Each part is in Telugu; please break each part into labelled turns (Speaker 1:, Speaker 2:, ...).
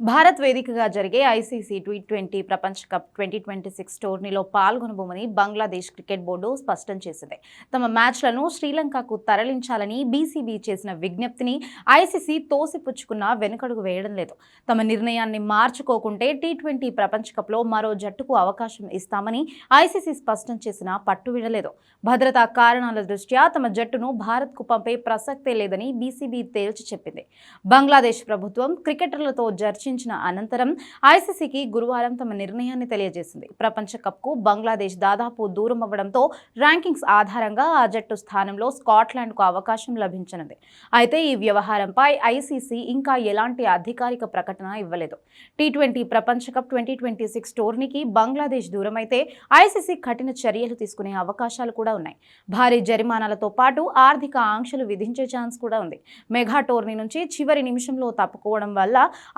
Speaker 1: భారత్ వేదికగా జరిగే ఐసీసీ టీ ట్వంటీ ప్రపంచ కప్ ట్వంటీ ట్వంటీ సిక్స్ టోర్నీలో పాల్గొనబోమని బంగ్లాదేశ్ క్రికెట్ బోర్డు స్పష్టం చేసింది. తమ మ్యాచ్లను శ్రీలంకకు తరలించాలని బీసీబీ చేసిన విజ్ఞప్తిని ఐసీసీ తోసిపుచ్చుకున్న వెనుకడుగు వేయడం లేదు. తమ నిర్ణయాన్ని మార్చుకోకుంటే టీ ట్వంటీ ప్రపంచ కప్లో మరో జట్టుకు అవకాశం ఇస్తామని ఐసీసీ స్పష్టం చేసిన పట్టు విడలేదు భద్రతా కారణాల దృష్ట్యా తమ జట్టును భారత్కు పంపే ప్రసక్తే లేదని బీసీబీ తేల్చి చెప్పింది. బంగ్లాదేశ్ ప్రభుత్వం క్రికెటర్లతో జర్చి చర్చించిన అనంతరం ఐసీసీకి గురువారం తమ నిర్ణయాన్ని తెలియజేసింది. ప్రపంచ కప్కు బంగ్లాదేశ్ దాదాపు దూరం అవ్వడంతో ర్యాంకింగ్స్ ఆధారంగా ఆ జట్టు స్థానంలో స్కాట్లాండ్కు అవకాశం లభించనుంది. అయితే ఈ వ్యవహారంపై ఐసీసీ ఇంకా ఎలాంటి అధికారిక ప్రకటన ఇవ్వలేదు. టీ ట్వంటీ ప్రపంచ కప్ ట్వంటీ ట్వంటీ సిక్స్ టోర్నీకి బంగ్లాదేశ్ దూరమైతే ఐసీసీ కఠిన చర్యలు తీసుకునే అవకాశాలు కూడా ఉన్నాయి. భారీ జరిమానాలతో పాటు ఆర్థిక ఆంక్షలు విధించే ఛాన్స్ కూడా ఉంది. మెగా టోర్నీ నుంచి చివరి నిమిషంలో తప్పుకోవడం వల్ల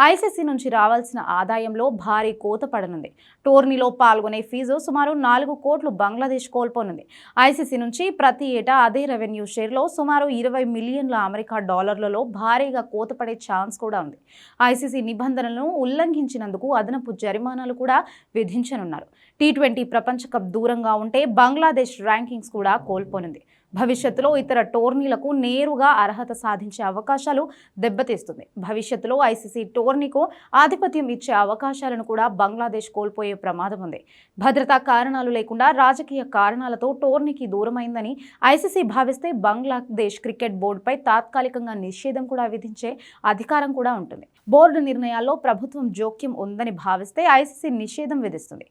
Speaker 1: ఐసీసీ నుంచి రావాల్సిన ఆదాయంలో భారీ కోత పడనుంది. టోర్నీలో పాల్గొనే ఫీజు సుమారు నాలుగు కోట్లు బంగ్లాదేశ్ కోల్పోనుంది. ఐసీసీ నుంచి ప్రతి ఏటా అదే రెవెన్యూ షేర్లో సుమారు ఇరవై మిలియన్ల అమెరికా డాలర్లలో భారీగా కోత పడే ఛాన్స్ కూడా ఉంది. ఐసీసీ నిబంధనలను ఉల్లంఘించినందుకు అదనపు జరిమానాలు కూడా విధించనున్నారు. టీ ట్వంటీ ప్రపంచ కప్ దూరంగా ఉంటే బంగ్లాదేశ్ ర్యాంకింగ్స్ కూడా కోల్పోనుంది. భవిష్యత్తులో ఇతర టోర్నీలకు నేరుగా అర్హత సాధించే అవకాశాలు దెబ్బతీస్తుంది. భవిష్యత్తులో ఐసీసీ టోర్నీకు ఆధిపత్యం ఇచ్చే అవకాశాలను కూడా బంగ్లాదేశ్ కోల్పోయే ప్రమాదం ఉంది. భద్రతా కారణాలు లేకుండా రాజకీయ కారణాలతో టోర్నీకి దూరమైందని ఐసీసీ భావిస్తే బంగ్లాదేశ్ క్రికెట్ బోర్డుపై తాత్కాలికంగా నిషేధం కూడా విధించే అధికారం కూడా ఉంటుంది. బోర్డు నిర్ణయాల్లో ప్రభుత్వం జోక్యం ఉందని భావిస్తే ఐసీసీ నిషేధం విధిస్తుంది.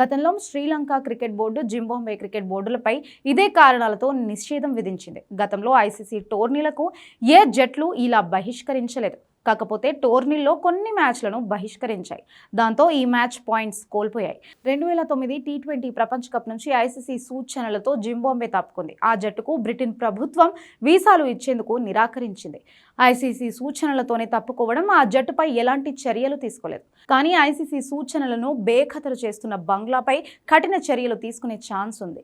Speaker 1: గతంలో Sri Lanka cricket board Zimbabwe cricket బోర్డులపై ఇదే కారణాలతో నిషేధం విధించింది. గతంలో ఐసీసీ టోర్నీలకు ఏ జట్లు ఇలా బహిష్కరించలేదు. కాకపోతే టోర్నీల్లో కొన్ని మ్యాచ్లను బహిష్కరించాయి. దాంతో ఈ మ్యాచ్ పాయింట్స్ కోల్పోయాయి. రెండు వేల తొమ్మిది టీ ట్వంటీ ప్రపంచ కప్ నుంచి ఐసీసీ సూచనలతో జింబాంబే తప్పుకుంది. ఆ జట్టుకు బ్రిటన్ ప్రభుత్వం వీసాలు ఇచ్చేందుకు నిరాకరించింది. ఐసీసీ సూచనలతోనే తప్పుకోవడం ఆ జట్టుపై ఎలాంటి చర్యలు తీసుకోలేదు. కానీ ఐసీసీ సూచనలను బేఖతరు చేస్తున్న బంగ్లాపై కఠిన చర్యలు తీసుకునే ఛాన్స్ ఉంది.